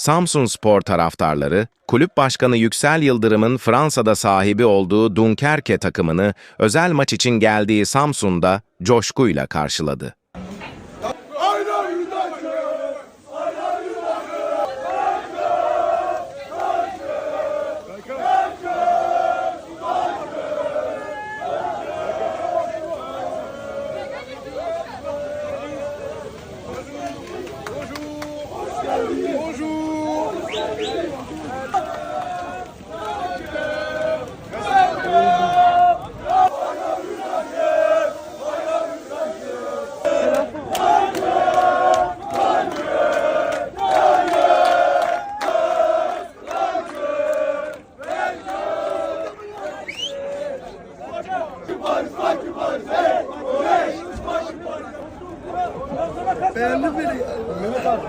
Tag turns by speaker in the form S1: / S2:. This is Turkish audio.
S1: Samsun Spor taraftarları, kulüp başkanı Yüksel Yıldırım'ın Fransa'da sahibi olduğu Dunkerque takımını özel maç için geldiği Samsun'da coşkuyla karşıladı. Beğendin beni. Mehmet abi.